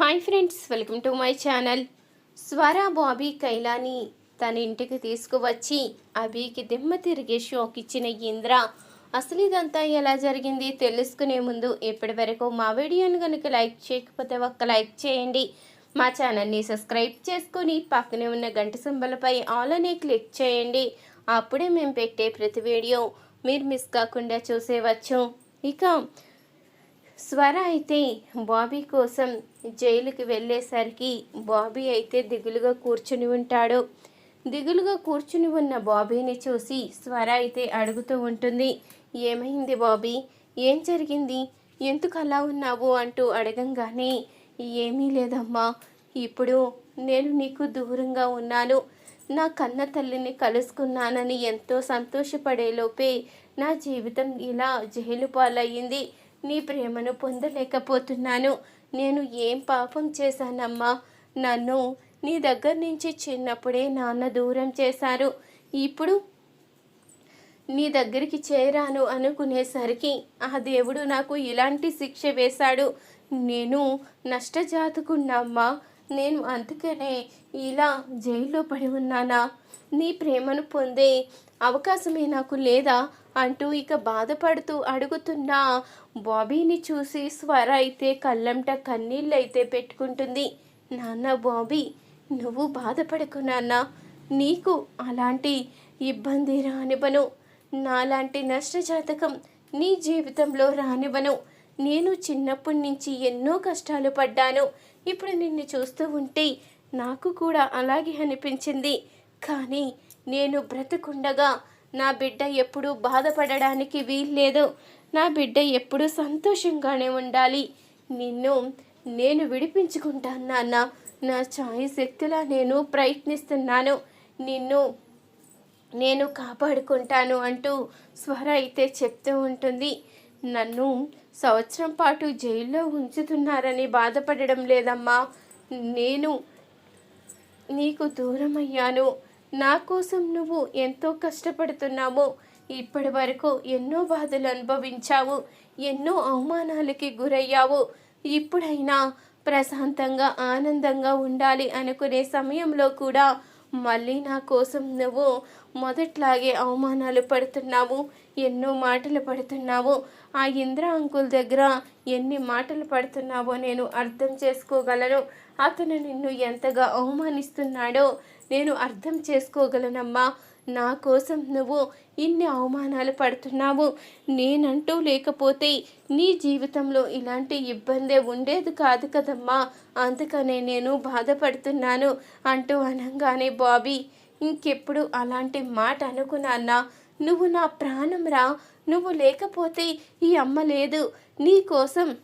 Hi friends welcome to my channel Swara Bobby Kailani తన ఇంటికి తీసుకువచ్చి అభికి దిమ్మ తిరిగే షాక్ ఇచ్చిన ఇంద్ర అసలు ఇదంతా ఎలా జరిగింది? తెలుసుకునే ముందు ఇప్పటి వరకు మా వీడియోని కనుక లైక్ చేయకపోతే ఒక్క లైక్ చేయండి. మా ఛానల్ని సబ్స్క్రైబ్ చేసుకొని పక్కనే ఉన్న గంట సింబలపై ఆల్ అనే క్లిక్ చేయండి. అప్పుడే మేము పెట్టే ప్రతి వీడియో మీరు మిస్ కాకుండా చూసేవచ్చు ఇక స్వర అయితే బాబీ కోసం జైలుకి వెళ్ళేసరికి బాబీ అయితే దిగులుగా కూర్చుని ఉంటాడు. దిగులుగా కూర్చుని ఉన్న బాబీని చూసి స్వర అయితే అడుగుతూ ఉంటుంది. ఏమైంది బాబీ? ఏం జరిగింది? ఎందుకు అలా ఉన్నావు అంటూ అడగంగానే ఏమీ లేదమ్మా. ఇప్పుడు నేను నీకు దూరంగా ఉన్నాను. నా కన్న తల్లిని కలుసుకున్నానని ఎంతో సంతోషపడేలోపే నా జీవితం ఇలా జైలు పాలయ్యింది. నీ ప్రేమను పొందలేకపోతున్నాను. నేను ఏం పాపం చేశానమ్మా? నన్ను నీ దగ్గర నుంచి చిన్నప్పుడే నాన్న దూరం చేశారు. ఇప్పుడు నీ దగ్గరికి చేరాను అనుకునేసరికి ఆ దేవుడు నాకు ఇలాంటి శిక్ష వేశాడు. నేను నష్టజాతుకున్నామ్మా నేను అందుకనే ఇలా జైల్లో పడి ఉన్నానా? నీ ప్రేమను పొందే అవకాశమే నాకు లేదా? అంటూ ఇక బాధపడుతూ అడుగుతున్న బాబీని చూసి స్వర అయితే కళ్ళంట కన్నీళ్ళైతే పెట్టుకుంటుంది. నాన్న బాబీ నువ్వు బాధపడకు నాన్న. నీకు అలాంటి ఇబ్బంది రానివ్వను. నాలాంటి నష్టజాతకం నీ జీవితంలో రానివ్వను. నేను చిన్నప్పటి నుంచి ఎన్నో కష్టాలు పడ్డాను. ఇప్పుడు నిన్ను చూస్తూ ఉంటే నాకు కూడా అలాగే అనిపించింది. కానీ నేను బ్రతకుండగా నా బిడ్డ ఎప్పుడూ బాధపడడానికి వీల్లేదు. నా బిడ్డ ఎప్పుడూ సంతోషంగానే ఉండాలి. నిన్ను నేను విడిపించుకుంటాను నాన్న. నా ఛాయ శక్తిలా నేను ప్రయత్నిస్తున్నాను. నిన్ను నేను కాపాడుకుంటాను అంటూ స్వర అయితే చెప్తూ ఉంటుంది. నన్ను సంవత్సరం పాటు జైల్లో ఉంచుతున్నారని బాధపడడం లేదమ్మా. నేను నీకు దూరమయ్యాను. నా కోసం నువ్వు ఎంతో కష్టపడుతున్నావు. ఇప్పటి వరకు ఎన్నో బాధలు అనుభవించావు. ఎన్నో అవమానాలకి గురయ్యావు. ఇప్పుడైనా ప్రశాంతంగా ఆనందంగా ఉండాలి అనుకునే సమయంలో కూడా మళ్ళీ నా కోసం నువ్వు మొదట్లాగే అవమానాలు పడుతున్నావు ఎన్నో మాటలు పడుతున్నావు. ఆ ఇంద్ర అంకుల్ దగ్గర ఎన్ని మాటలు పడుతున్నావో నేను అర్థం చేసుకోగలను. అతను నిన్ను ఎంతగా అవమానిస్తున్నాడో నేను అర్థం చేసుకోగలనమ్మా. నా కోసం నువ్వు ఇన్ని అవమానాలు పడుతున్నావు. నేనంటూ లేకపోతే నీ జీవితంలో ఇలాంటి ఇబ్బందే ఉండేది కాదు కదమ్మా. అందుకనే నేను బాధపడుతున్నాను అంటూ అనగానే బాబీ ఇంకెప్పుడు అలాంటి మాట అనుకున్నానా నువ్వు నా ప్రాణం రా. నువ్వు లేకపోతే ఈ అమ్మ లేదు. నీ కోసం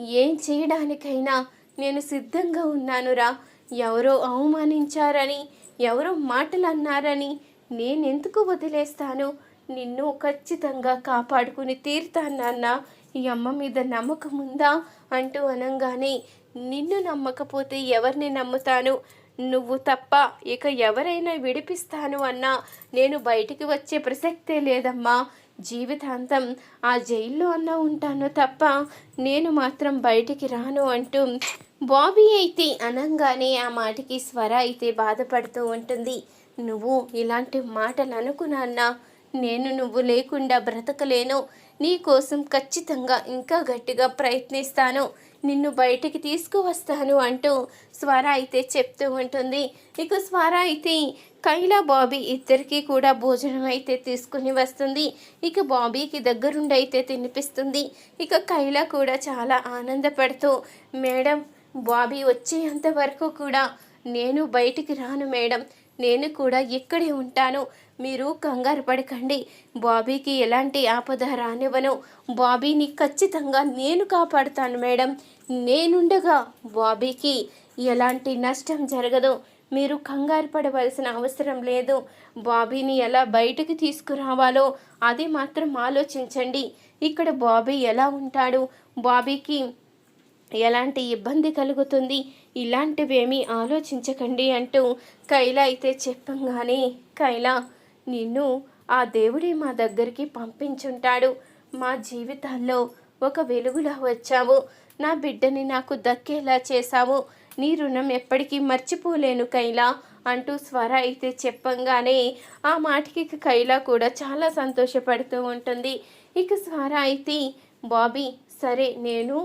ఏం చేయడానికైనా నేను సిద్ధంగా ఉన్నానురా. ఎవరో అవమానించారని ఎవరో మాటలు అన్నారని నేనెందుకు వదిలేస్తాను? నిన్ను ఖచ్చితంగా కాపాడుకుని తీరుతానన్న ఈ అమ్మ మీద నమ్మకం ఉందా? అంటూ అనగానే నిన్ను నమ్మకపోతే ఎవరిని నమ్ముతాను? నువ్వు తప్ప ఇక ఎవరైనా విడిపిస్తాను అన్నా. నేను బయటికి వచ్చే ప్రసక్తే లేదమ్మా. జీవితాంతం ఆ జైల్లో అన్నా ఉంటాను తప్ప నేను మాత్రం బయటికి రాను అంటూ బాబీ అయితే అనంగానే ఆ మాటకి స్వర అయితే బాధపడుతూ ఉంటుంది. నువ్వు ఇలాంటి మాటలు అనుకున్నా నేను నువ్వు లేకుండా బ్రతకలేను. నీ కోసం ఖచ్చితంగా ఇంకా గట్టిగా ప్రయత్నిస్తాను. నిన్ను బయటికి తీసుకువస్తాను అంటూ స్వర అయితే చెప్తూ ఉంటుంది. ఇక స్వర అయితే కైలా బాబీ ఇద్దరికీ కూడా భోజనం అయితే తీసుకుని వస్తుంది. ఇక బాబీకి దగ్గరుండి అయితే తినిపిస్తుంది. ఇక కైలా కూడా చాలా ఆనందపడుతూ మేడం బాబీ వచ్చేంత వరకు కూడా నేను బయటికి రాను మేడం. నేను కూడా ఇక్కడే ఉంటాను. మీరు కంగారు పడకండి. బాబీకి ఎలాంటి ఆపద రానివ్వను. బాబీని ఖచ్చితంగా నేను కాపాడుతాను మేడం. నేనుండగా బాబీకి ఎలాంటి నష్టం జరగదు. మీరు కంగారు పడవలసిన అవసరం లేదు. బాబీని ఎలా బయటకు తీసుకురావాలో అది మాత్రం ఆలోచించండి. ఇక్కడ బాబీ ఎలా ఉంటాడు? బాబీకి ఎలాంటి ఇబ్బంది కలుగుతుంది? ఇలాంటివేమీ ఆలోచించకండి అంటూ కైల అయితే చెప్పంగానే కైలా నిన్ను ఆ దేవుడే మా దగ్గరికి పంపించుంటాడు. మా జీవితాల్లో ఒక వెలుగులా వచ్చావు. నా బిడ్డని నాకు దక్కేలా చేశావు. నీ రుణం ఎప్పటికీ మర్చిపోలేను కైలా అంటూ స్వర అయితే చెప్పంగానే ఆ మాటకి కైలా కూడా చాలా సంతోషపడుతూ ఉంటుంది. ఇక స్వర అయితే బాబీ సరే నేను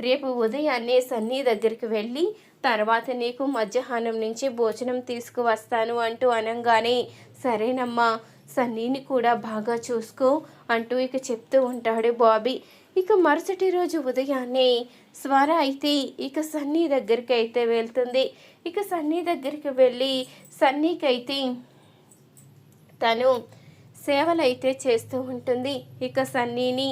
రేపు ఉదయాన్నే సన్నీ దగ్గరికి వెళ్ళి తర్వాత నీకు మధ్యాహ్నం నుంచి భోజనం తీసుకువస్తాను అంటూ అనగానే సరేనమ్మా సన్నీని కూడా బాగా చూసుకో అంటూ ఇక చెప్తూ ఉంటాడు బాబీ. ఇక మరుసటి రోజు ఉదయాన్నే స్వర అయితే ఇక సన్నీ దగ్గరికి అయితే వెళ్తుంది. ఇక సన్నీ దగ్గరికి వెళ్ళి సన్నీకైతే తను సేవలు అయితే చేస్తూ ఉంటుంది. ఇక సన్నీని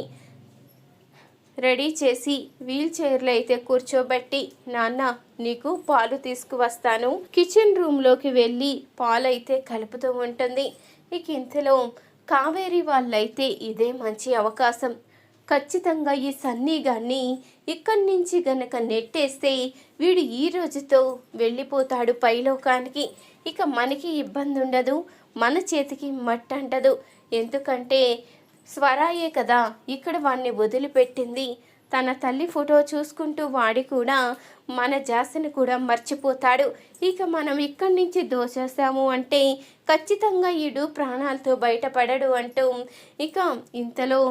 రెడీ చేసి వీల్ చైర్లో అయితే కూర్చోబెట్టి నాన్న నీకు పాలు తీసుకువస్తాను. కిచెన్ రూమ్లోకి వెళ్ళి పాలు అయితే కలుపుతూ ఉంటుంది. ఇక ఇంతలో కావేరి వాళ్ళైతే ఇదే మంచి అవకాశం. ఖచ్చితంగా ఈ సన్నీ గాన్ని ఇక్కడి నుంచి గనక నెట్టేస్తే వీడు ఈ రోజుతో వెళ్ళిపోతాడు పైలోకానికి. ఇక మనకి ఇబ్బంది ఉండదు మన చేతికి మట్టంటదు. ఎందుకంటే స్వరాయే కదా ఇక్కడ వాణ్ణి వదిలిపెట్టింది. తన తల్లి ఫోటో చూసుకుంటూ వాడి కూడా మన జాస్తిని కూడా మర్చిపోతాడు. ఇక మనం ఇక్కడి నుంచి దోసేసాము అంటే ఖచ్చితంగా ఈడు ప్రాణాలతో బయటపడడు అంటూ ఇక ఇంతలో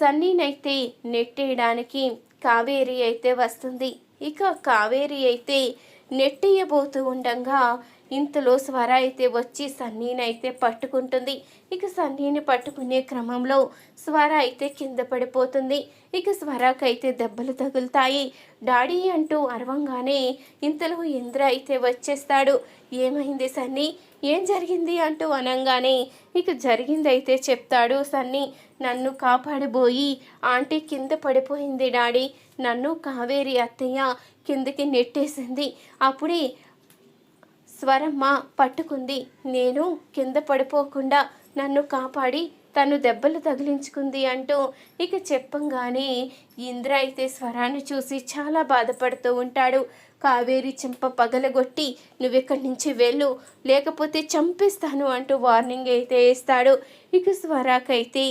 సన్నీనైతే నెట్టేయడానికి కావేరి అయితే వస్తుంది. ఇక కావేరి అయితే నెట్టేయబోతూ ఉండగా ఇంతలో స్వర అయితే వచ్చి సన్నీనైతే పట్టుకుంటుంది. ఇక సన్నీని పట్టుకునే క్రమంలో స్వర అయితే కింద పడిపోతుంది. ఇక స్వరాకైతే దెబ్బలు తగులుతాయి. డాడీ అంటూ అరవంగానే ఇంతలో ఇంద్ర అయితే వచ్చేస్తాడు. ఏమైంది సన్నీ? ఏం జరిగింది అంటూ అనంగానే ఇక జరిగిందైతే చెప్తాడు సన్నీ. నన్ను కాపాడబోయి ఆంటీ కింద పడిపోయింది డాడీ. నన్ను కావేరి అత్తయ్య కిందకి నెట్టేసింది. అప్పుడే స్వరమ్మ పట్టుకుంది. నేను కింద పడిపోకుండా నన్ను కాపాడి తను దెబ్బలు తగిలించుకుంది అంటూ ఇక చెప్పంగానే ఇంద్ర అయితే స్వరాన్ని చూసి చాలా బాధపడుతూ ఉంటాడు. కావేరి చెంప పగలగొట్టి నువ్వెక్కడి నుంచి వెళ్ళు లేకపోతే చంపేస్తాను అంటూ వార్నింగ్ అయితే ఇస్తాడు. ఇక స్వరాకైతే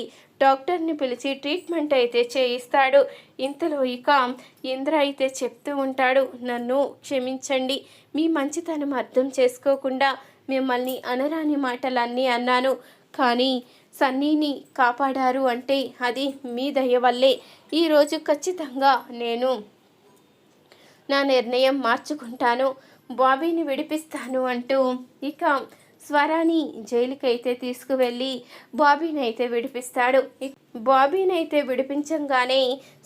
డాక్టర్ని పిలిచి ట్రీట్మెంట్ అయితే చేయిస్తాడు. ఇంతలో ఇక ఇంద్ర అయితే చెప్తూ ఉంటాడు నన్ను క్షమించండి. మీ మంచితనం అర్థం చేసుకోకుండా మిమ్మల్ని అనరాని మాటలన్నీ అన్నాను. కానీ సన్నీని కాపాడారు అంటే అది మీ దయ వల్లే. ఈరోజు ఖచ్చితంగా నేను నా నిర్ణయం మార్చుకుంటాను. బాబీని విడిపిస్తాను అంటూ ఇక స్వరాని జైలుకైతే తీసుకువెళ్ళి బాబీని అయితే విడిపిస్తాడు. బాబీని అయితే విడిపించంగానే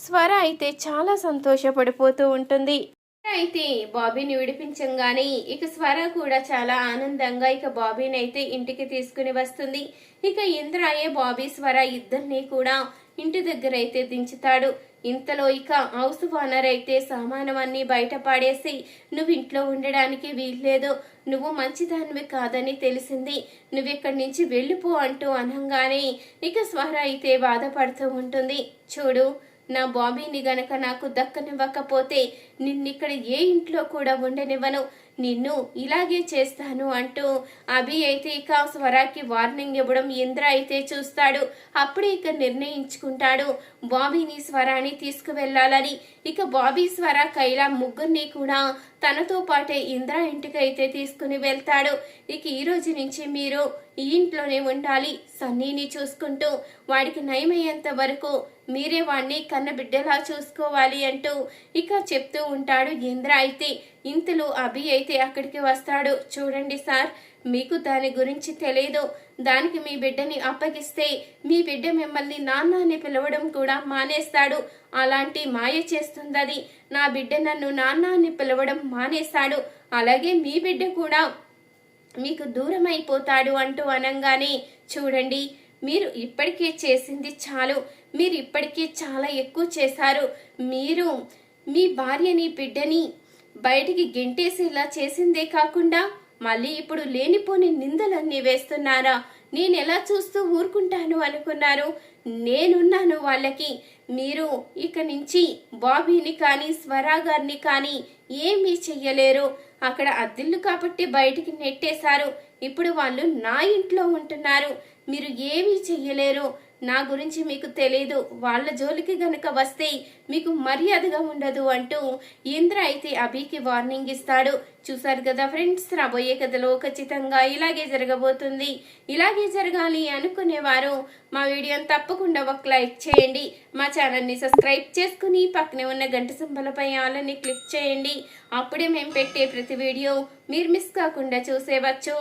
స్వర అయితే చాలా సంతోషపడిపోతూ ఉంటుంది. అయితే బాబీని విడిపించంగానే ఇక స్వర కూడా చాలా ఆనందంగా ఇక బాబీని అయితే ఇంటికి తీసుకుని వస్తుంది. ఇక ఇంద్రాయే బాబీ స్వర ఇద్దరిని కూడా ఇంటి దగ్గర అయితే దించుతాడు. ఇంతలో ఇక హౌస్ ఓనర్ అయితే సామానమన్నీ బయట పాడేసి నువ్వు ఇంట్లో ఉండడానికి వీల్లేదు. నువ్వు మంచిదానివి కాదని తెలిసింది. నువ్వెక్కడి నుంచి వెళ్ళిపో అంటూ అనగానే ఇక స్వర అయితే బాధపడుతూ ఉంటుంది. చూడు నా బాబీని గనక నాకు దక్కనివ్వకపోతే నిన్నిక్కడ ఏ ఇంట్లో కూడా ఉండనివ్వను. నిన్ను ఇలాగే చేస్తాను అంటూ అభి అయితే ఇక స్వరాకి వార్నింగ్ ఇవ్వడం ఇంద్ర అయితే చూస్తాడు. అప్పుడే ఇక నిర్ణయించుకుంటాడు. బాబీని స్వరాన్ని తీసుకువెళ్ళాలని. ఇక బాబీ స్వర కైలా ముగ్గురిని కూడా తనతో పాటే ఇంద్ర ఇంటికి అయితే తీసుకుని వెళ్తాడు. ఇక ఈ రోజు నుంచి మీరు ఈ ఇంట్లోనే ఉండాలి. సన్నీని చూసుకుంటూ వాడికి నయమయ్యేంత వరకు మీరే వాడిని కన్న బిడ్డలా చూసుకోవాలి అంటూ ఇక చెప్తూ ఉంటాడు ఇంద్ర. అయితే ఇంతలో అభి అయితే అక్కడికి వస్తాడు. చూడండి సార్ మీకు దాని గురించి తెలియదు దానికి మీ బిడ్డని అప్పగిస్తే మీ బిడ్డ మిమ్మల్ని నాన్న అని పిలవడం కూడా మానేస్తాడు. అలాంటి మాయ చేస్తుందది. నా బిడ్డ నన్ను నాన్న అని పిలవడం మానేస్తాడు అలాగే మీ బిడ్డ కూడా మీకు దూరం అయిపోతాడు అంటూ అనంగానే చూడండి మీరు ఇప్పటికే చేసింది చాలు. మీరు ఇప్పటికే చాలా ఎక్కువ చేశారు. మీరు మీ భార్యని బిడ్డని బయటికి గెంటేసేలా చేసిందే కాకుండా మళ్ళీ ఇప్పుడు లేనిపోని నిందలన్నీ వేస్తున్నారా? నేను ఎలా చూస్తూ ఊరుకుంటాను అనుకున్నారు. నేనున్నాను వాళ్ళకి. మీరు ఇక నుంచి బాబీని కానీ స్వరా గారిని కానీ ఏమీ చెయ్యలేరు. అక్కడ అద్దిల్లు కాబట్టి బయటికి నెట్టేశారు. ఇప్పుడు వాళ్ళు నా ఇంట్లో ఉంటున్నారు. మీరు ఏమీ చెయ్యలేరు. నా గురించి మీకు తెలీదు. వాళ్ళ జోలికి గనుక వస్తే మీకు మర్యాదగా ఉండదు అంటూ ఇంద్ర అయితే అభికి వార్నింగ్ ఇస్తాడు. చూసారు కదా ఫ్రెండ్స్ రాబోయే కథలో ఖచ్చితంగా ఇలాగే జరగబోతుంది. ఇలాగే జరగాలి అనుకునేవారు మా వీడియోని తప్పకుండా ఒక లైక్ చేయండి. మా ఛానల్ని సబ్స్క్రైబ్ చేసుకుని పక్కనే ఉన్న గంట సింబలపై ఆలని క్లిక్ చేయండి. అప్పుడే మేము పెట్టే ప్రతి వీడియో మీరు మిస్ కాకుండా చూసేవచ్చు.